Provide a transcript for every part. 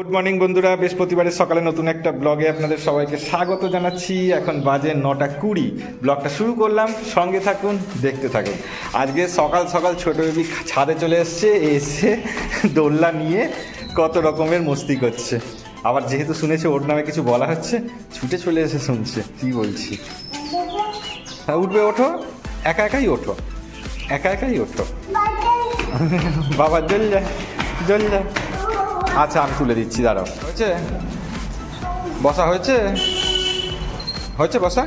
Good morning বন্ধুরা। বৃহস্পতিবারের সকালে নতুন একটা ব্লগে আপনাদের সবাইকে স্বাগত জানাচ্ছি। এখন বাজে নটা কুড়ি। ব্লগটা শুরু করলাম। সঙ্গে থাকুন দেখতে থাকুন। আজকে সকাল সকাল ছোট বেবি ছাদে চলে এসছে। এসে দোল্লা নিয়ে কত রকমের মস্তি করছে। আবার যেহেতু শুনেছে ওর নামে কিছু বলা হচ্ছে ছুটে চলে এসে শুনছে। কি বলছি? হ্যাঁ উঠবে ওঠো। একা একাই ওঠো। একা একাই ওঠো। বাবা জল যা জল যা। আচ্ছা আমি তুলে দিচ্ছি দাঁড়াও। হয়েছে? বসা হয়েছে? হয়েছে বসা?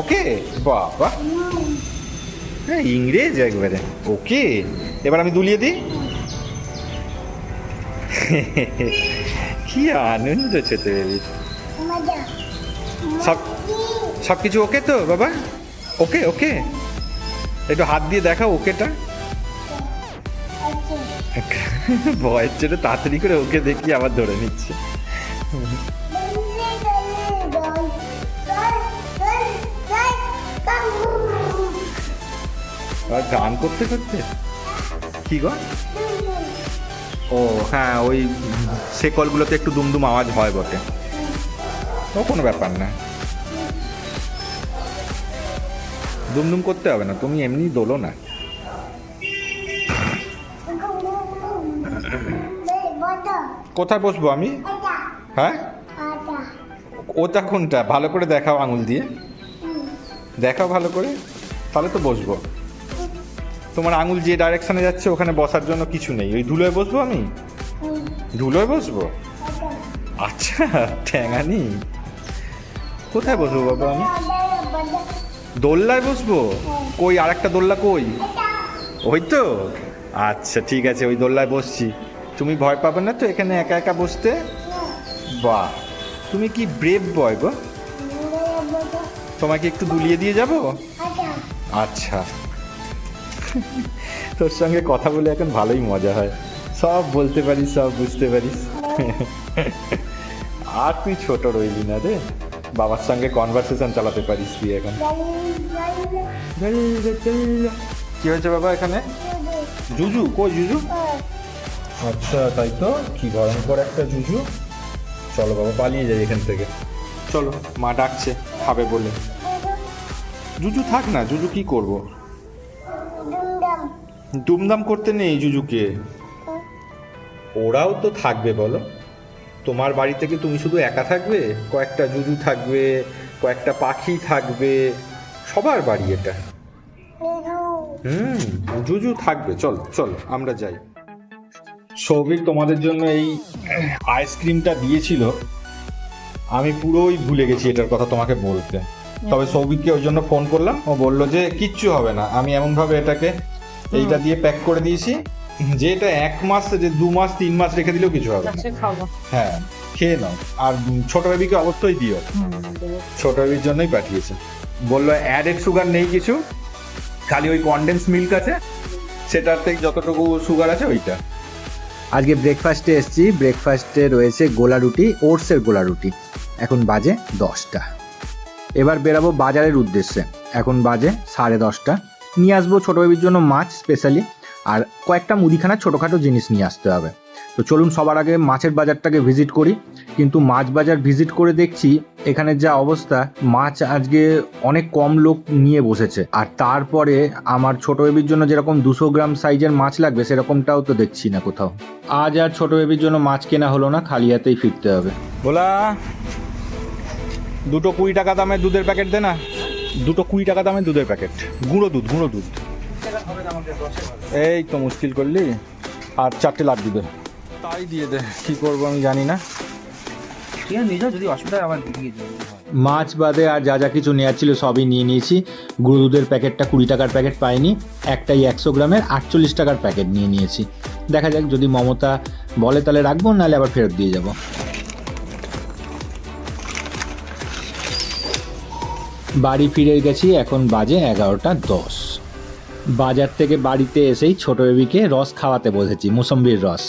ওকে বাবা। হ্যাঁ ইংরেজ একবারে। ওকে এবার আমি দুলিয়ে দিই। কি আনন্দ ছোট বেবির সব সব কিছু ওকে তো বাবা? ওকে ওকে। একটু হাত দিয়ে দেখাও ওকেটা। ভয়ের জন্য তাড়াতাড়ি করে ওকে দেখি, আবার ধরে নিচ্ছে। গান করতে করতে? কি গো? ও হ্যাঁ ওই সে কলগুলোতে একটু দুমদুম আওয়াজ হয় বটে। ও, কোনো ব্যাপার না। দুমদুম করতে হবে না, তুমি এমনি দোলো না। কোথায় বসবো আমি? হ্যাঁ? ওটা কোনটা? ভালো করে দেখাও আঙুল দিয়ে। দেখাও ভালো করে। তাহলে তো বসবো। তোমার আঙুল যে ডাইরেকশনে যাচ্ছে ওখানে বসার জন্য কিছু নেই। ওই ধুলোয় বসবো আমি? ধুলোয় বসবো? আচ্ছা ঠ্যাঙানি কোথায় বসবো বাবা আমি? দোল্লায় বসবো? কই আর একটা দোল্লা কই? ওই তো? আচ্ছা ঠিক আছে ওই দোল্লায় বসছি। তুমি ভয় পাবে না তো এখানে একা একা বসতে? বাহ তুমি কি ব্রেভ বয় গো? তোমাকে একটু দুলিয়ে দিয়ে যাব? আচ্ছা। তোর সঙ্গে কথা বলে এখন ভালোই মজা হয়। সব বলতে পারিস সব বুঝতে পারিস আর তুই ছোট রইলি না রে। বাবার সঙ্গে কনভারসেশন চালাতে পারিস তুই এখন। কি হয়েছে বাবা এখানে? জুজু কই জুজু? আচ্ছা তাই তো? কি ভয়ঙ্কর একটা জুজু। চলো বাবা পালিয়ে যাই এখান থেকে। চলো মা ডাকছে খাবে বলে। জুজু থাক না জুজু কি করব? দুমদাম। করতে নেই জুজুকে। ওরাও তো থাকবে বলো। তোমার বাড়ি থেকে তুমি শুধু একা থাকবে? কয়েকটা জুজু থাকবে কয়েকটা পাখি থাকবে। সবার বাড়ি এটা। হুম জুজু থাকবে। চল চল আমরা যাই। সৌভিক তোমাদের জন্য এই আইসক্রিমটা দিয়েছিল। আমি পুরোই ভুলে গেছি এটার কথা তোমাকে বলতে। তবে সৌভিককে ওই জন্য ফোন করলাম। ও বলল যে কিচ্ছু হবে না। আমি এমনভাবে এটাকে এইটা দিয়ে প্যাক করে দিয়েছি। যে এটা এক মাস যে দু মাস তিন মাস রেখে দিলেও কিছু হবে না। হ্যাঁ খেয়ে নাও। আর ছোট বেবিকে অবশ্যই দিও। ছোট বেবির জন্যই পাঠিয়েছে। বলল অ্যাডেড সুগার নেই কিছু। খালি ওই কনডেন্স মিল্ক আছে। সেটার থেকে যতটুকু সুগার আছে ওইটা। আজকে ব্রেকফাস্টে এসেছি। ব্রেকফাস্টে রয়েছে গোলা রুটি, ওটসের গোলা রুটি। এখন বাজে দশটা। এবার বেরাবো বাজারের উদ্দেশ্যে। এখন বাজে সাড়ে দশটা। নিয়ে আসব ছোটো বেবির জন্য মাছ স্পেশালি আর কয়েকটা মুদিখানা ছোটোখাটো জিনিস নিয়ে আসতে হবে। তো চলুন সবার আগে মাছের বাজারটাকে ভিজিট করি। কিন্তু মাছ বাজার ভিজিট করে দেখছি, এখানে যা অবস্থা, মাছ আজকে অনেক কম লোক নিয়ে বসেছে। আর তারপরে আমার ছোট বেবির জন্য যেরকম দুশো গ্রাম সাইজের মাছ লাগবে, সেরকমটাও তো দেখছি না কোথাও। আজ আর ছোট বেবির জন্য মাছ কেনা হলো না, খালি হাতেই ফিরতে হবে। বলা দুটো কুড়ি টাকা দামের দুধের প্যাকেট দে না। দুটো কুড়ি টাকা দামের দুধের প্যাকেট গুঁড়ো দুধ গুঁড়ো দুধ। এই তো মুশকিল করলি। আর চারটে লাড্ডু দে তাই দিয়ে দে কি করব আমি জানি না। ঠিক আছে নিয়ে যদি অসুবিধা আবার দিয়ে যাব মাছ বাদে আর যা যা কিছু নেওয়ার ছিল সবই নিয়ে নিয়েছি। গুঁড়ো দুধের প্যাকেটটা কুড়ি টাকার প্যাকেট পাইনি একটাই একশো গ্রামের আটচল্লিশ টাকার প্যাকেট নিয়ে নিয়েছি। দেখা যাক যদি মমতা বলে তাহলে রাখব নাহলে আবার ফেরত দিয়ে যাব। বাড়ি ফিরে গেছি এখন বাজে এগারোটা দশ। বাজার থেকে বাড়িতে এসেই ছোট বেবিকে রস খাওয়াতে বসেছি মুসম্বির রস।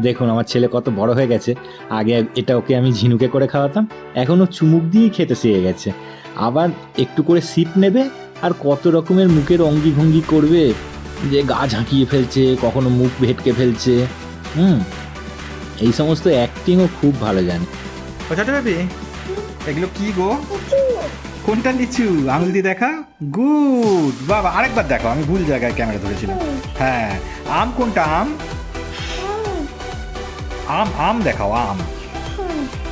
দেখুন, আমার ছেলে কত বড় হয়ে গেছে। আগে এটা ওকে আমি ঝিনুকে করে খাওয়াতাম, এখনও চুমুক দিয়েই খেতে শিখে গেছে। আবার একটু করে সিপ নেবে আর কত রকমের মুখের অঙ্গি ভঙ্গি করবে, যে গা ঝাঁকিয়ে ফেলছে, কখনো মুখ ভেটকে ফেলছে। হুম, এই সমস্ত অ্যাক্টিংও খুব ভালো জানে। এগুলো কি গো? কোনটা লিচু আঙুল দিয়ে দেখা? গুড! বাবা, আরেকবার দেখো আমি ভুল জায়গায় ক্যামেরা ধরেছিলাম। হ্যাঁ আম কোনটা, আম? আম আম দেখাও আম।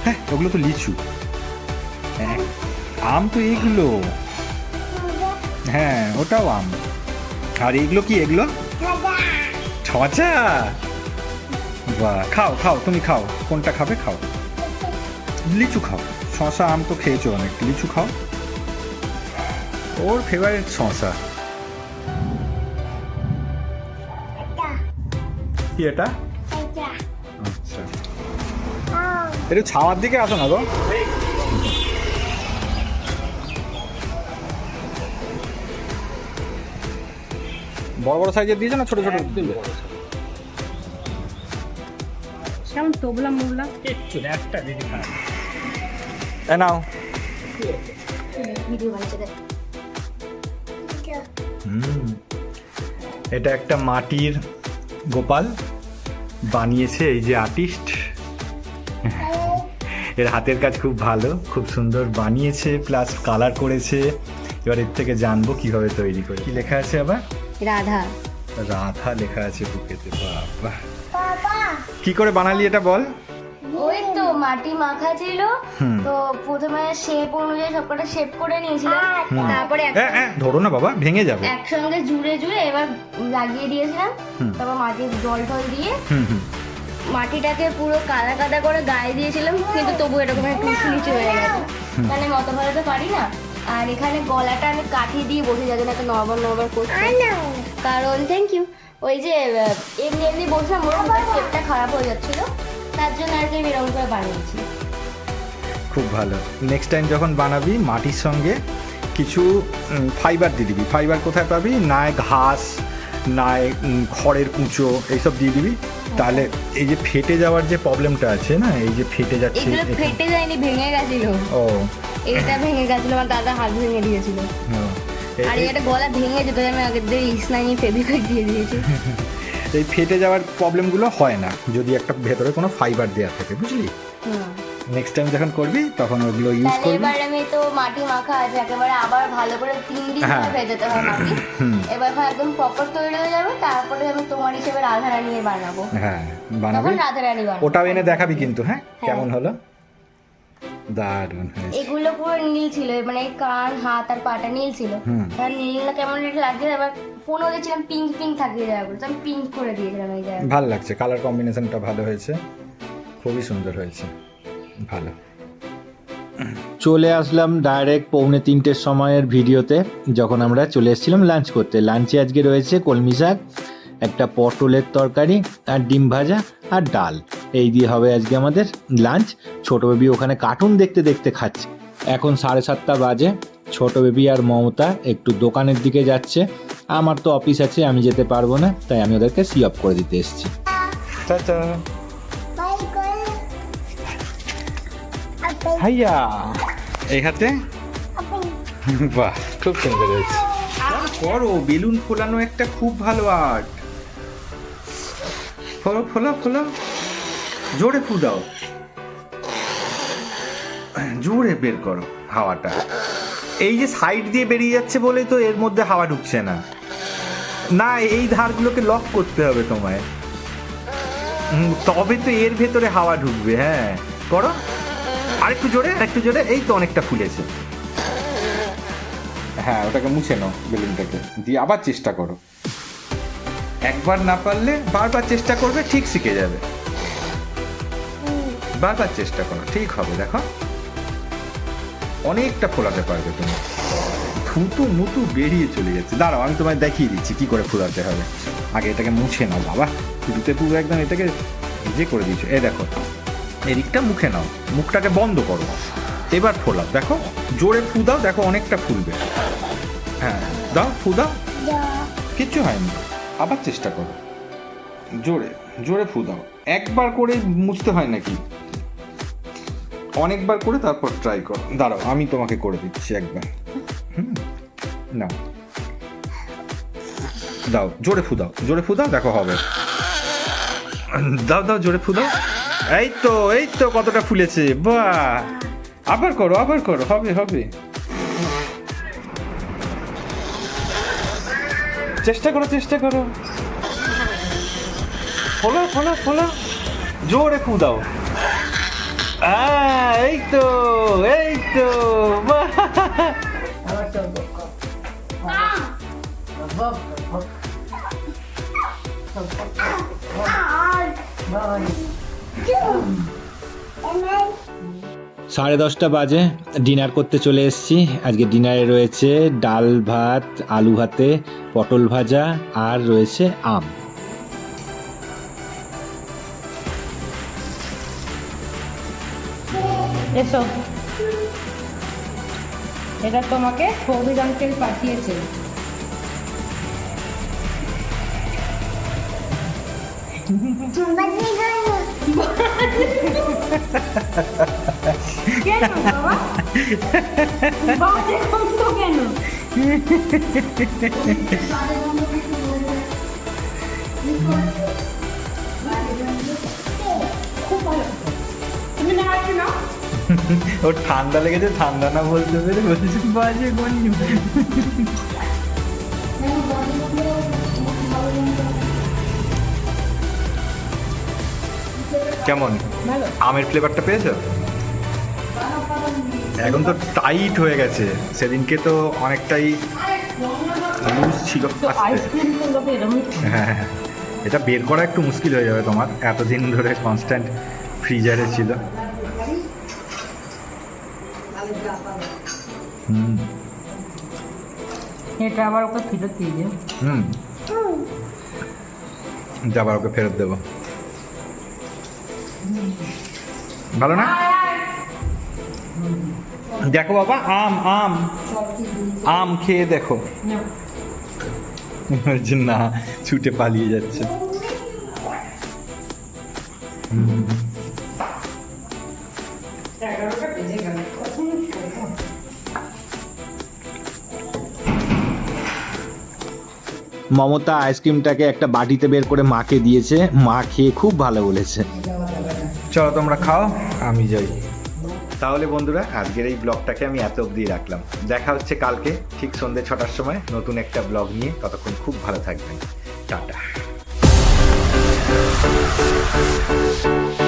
হ্যাঁ ওগুলো তো লিচু। হ্যাঁ আম তো এগুলো। হ্যাঁ ওটাও আম। আর এগুলো কি এগুলো? ছচা বাহ খাও খাও তুমি খাও। কোনটা খাবে খাও। লিচু খাও। শশা আম তো খেয়েছো অনেক। লিচু খাও। ওর ফেভারিট শশা কি এটা? একটু ছাওয়ার দিকে আসো না গো। বড় বড় সাইজের দিয়েছ না ছোট ছোট? দিলে কেমন তোবলা মোবলা? এ নাও। এটা একটা মাটির গোপাল বানিয়েছে এই যে আর্টিস্ট এর হাতের কাজ খুব ভালো খুব সুন্দর বানিয়েছে প্লাস কালার করেছে। এবার এর থেকে জানব কীভাবে তৈরি করে। কি লেখা আছে আবার? রাধা। রাধা লেখা আছে বুকেতে বাবা। কি করে বানালি এটা বল? ওই তো মাটি মাখা ছিল হুম। তো প্রথমে শেপ অনুযায়ী সবকটা শেপ করে নিয়েছিলাম। তারপরে এক- এ, এ, ধরো না বাবা ভেঙে যাবে। একসঙ্গে জুড়ে জুড়ে এবার লাগিয়ে দিয়েছিলাম। তারপর মাটির জল টল দিয়ে হুম হুম। মাটিটাকে পুরো কাদা কাদা করে গায়ে দিয়েছিলাম কিন্তু তবু এরকম একটু উঁচু নিচু হয়ে গেছে। মানে মত ভালো তো পারি না। আর এখানে গলাটা আমি কাঠি দিয়ে বসে যাতে না নর্মাল নর্মাল করছি। কারণ থ্যাংক ইউ ওই যে এমনি এমনি বসলাম ওর শেপটা খারাপ হয়ে যাচ্ছিল। তার জন্য আর কি আমি এরকম করে বানিয়েছি। খুব ভালো। নেক্সট টাইম যখন বানাবি মাটির সঙ্গে কিছু ফাইবার দিয়ে দিবি। ফাইবার কোথায় পাবি? নায় ঘাস উম, খড়ের কুঁচো এইসব দিয়ে দিবি। তাহলে এই যে ফেটে যাওয়ার যে প্রবলেমটা আছে না এই যে ফেটে যাচ্ছে এগুলো ফেটে যায়নি ভেঙে গেছিল। ও। এটা ভেঙে গেছিল আমার দাদা হাত ভেঙে দিয়েছিল। আর এটা গলা ভেঙে যেত আমি আগের দিয়ে ইসনাইনি ফেভিকুইক দিয়ে দিয়েছি। এই ফেটে যাওয়ার প্রবলেমগুলো হয় না যদি একটা ভেতরে কোনো ফাইবার দেওয়া থাকে বুঝলি। নেক্সট টাইম যখন করবি তখন ওগুলো ইউজ করবি। এবার আমি তো মাটি মাখা আছে একেবারে আবার ভালো করে তিন দিন হ্যাঁ। ধরে ভেজাতে হয় মাটি। এবার যখন একদম প্রপার তৈরি হয়ে যাবে তারপরে আমি তোমার হিসেবে রাধা রানী বানাবো। হ্যাঁ বানাবি? তখন রাধা রানী বানাবো। ওটাও এনে দেখাবি কিন্তু হ্যাঁ? কেমন হলো? দারুণ হয়েছে। এগুলো পুরো নীল ছিল মানে কান হাত আর পাটা নীল ছিল। আর নীল না কেমন লাগছে এবার ফোনও দেখছিলাম পিঙ্ক পিঙ্ক থাকে জায়গাগুলো তো আমি পিঙ্ক করে দিয়েছিলাম এই জায়গা ভালো লাগছে কালার কম্বিনেশনটা ভালো হয়েছে। খুবই সুন্দর হয়েছে। ভালো। চলে আসলাম ডাইরেক্ট পৌনে তিনটের সময়ের ভিডিওতে যখন আমরা চলে এসেছিলাম লাঞ্চ করতে। লাঞ্চে আজকে রয়েছে কলমি শাক একটা পটলের তরকারি আর ডিম ভাজা আর ডাল। এই দিয়ে হবে আজকে আমাদের লাঞ্চ ছোট বেবি ওখানে কার্টুন দেখতে দেখতে খাচ্ছে। এখন সাড়ে সাতটা বাজে। ছোট বেবি আর মমতা একটু দোকানের দিকে যাচ্ছে। আমার তো অফিস আছে আমি যেতে পারব না তাই আমি ওদেরকে সি অফ করে দিতে এসেছি। টাটা। হাইয়া এই হাতে? বাহ খুব সুন্দর হয়েছে। করো বেলুন ফোলানো একটা খুব ভালো আর্ট ফলো ফলো ফলো জোরে ফু দাও জোরে বের করো হাওয়াটা। এই যে সাইড দিয়ে বেরিয়ে যাচ্ছে বলেই তো এর মধ্যে হাওয়া ঢুকছে না। না এই ধারগুলোকে লক করতে হবে তোমায়। তবে তো এর ভেতরে হাওয়া ঢুকবে হ্যাঁ। করো। আরেকটু জোরে আরেকটু জোরে, এই তো অনেকটা ফুলেছে। হ্যাঁ ওটাকে মুছে নাও বেলুনটাকে, দিয়ে আবার চেষ্টা করো। একবার না পারলে বারবার চেষ্টা করবে, ঠিক শিখে যাবে। বারবার চেষ্টা করো, ঠিক হবে, দেখো। অনেকটা ফোলাতে পারবে তুমি। থুতু মুতু বেরিয়ে চলে যাচ্ছে। দাঁড়াও, আমি তোমায় দেখিয়ে দিচ্ছি কি করে ফোলাতে হবে। আগে এটাকে মুছে নাও, বাবা। থুতুতে পুরো একদম এটাকে ভিজে করে দিয়েছ। এ দেখো এদিকটা মুখে নাও, মুখটাকে বন্ধ করো। এবার ফোলাও, দেখো, জোরে ফু দাও, দেখো অনেকটা ফুলবে। হ্যাঁ দাও, ফু দাও। কিচ্ছু হয়নি, আবার চেষ্টা করো। জোরে জোরে ফু দাও। একবার করে মুছতে হয় নাকি? অনেকবার করে তারপর ট্রাই করো। দাঁড়াও, আমি তোমাকে করে দিচ্ছি একবার। হুম, নাও। দাও, জোরে ফু দাও, জোরে ফু দাও, দেখো হবে। দাও দাও, জোরে ফু দাও। এই তো এই তো কতটা ফুলেছে, বাহ। আবার করো আবার করো, হবে হবে। চেষ্টা করো চেষ্টা করো। Follow follow follow. জোরে ফু দাও। এই তো এই তো, বাহ। সাড়ে দশটা বাজে ডিনার করতে চলে এসেছি। আজকে ডিনারে রয়েছে ডাল ভাত আলু ভাতে পটল ভাজা আর রয়েছে আম। এসো। এটা তোমাকে সৌভিক আঙ্কেল পাঠিয়েছে। কেন বাবা বাজে গন্ধ কেন ওর ঠান্ডা লেগেছে, ঠান্ডা না বলতে পেরে বলছে, বাজে গঞ্জ কেমন? আমের ফ্লেভারটা পেয়েছ? এখন তো টাইট হয়ে গেছে। সেদিনকে তো অনেকটাই লুজ ছিল তো এরকমই হ্যাঁ হ্যাঁ। এটা বের করা একটু মুশকিল হয়ে যাবে তোমার। এতদিন ধরে কনস্ট্যান্ট ফ্রিজারে ছিল। হুম। এটা আবার ওকে ফেরত দিয়ে দিন হুম। যাবার ওকে ফেরত দেবো। ভালো না? দেখো বাবা, আম আম। আম খেয়ে দেখো। না, ছুটে পালিয়ে যাচ্ছে। মমতা আইসক্রিমটাকে একটা বাটিতে বের করে মাকে দিয়েছে। মা খেয়ে খুব ভালো বলেছে। চলো তোমরা খাও, আমি যাই। তাহলে বন্ধুরা, আজকের এই ব্লগটাকে আমি এত অবধি রাখলাম। দেখা হচ্ছে কালকে, ঠিক সন্ধ্যে ছটার সময়, নতুন একটা ব্লগ নিয়ে। ততক্ষণ খুব ভালো থাকবেন। টাটা।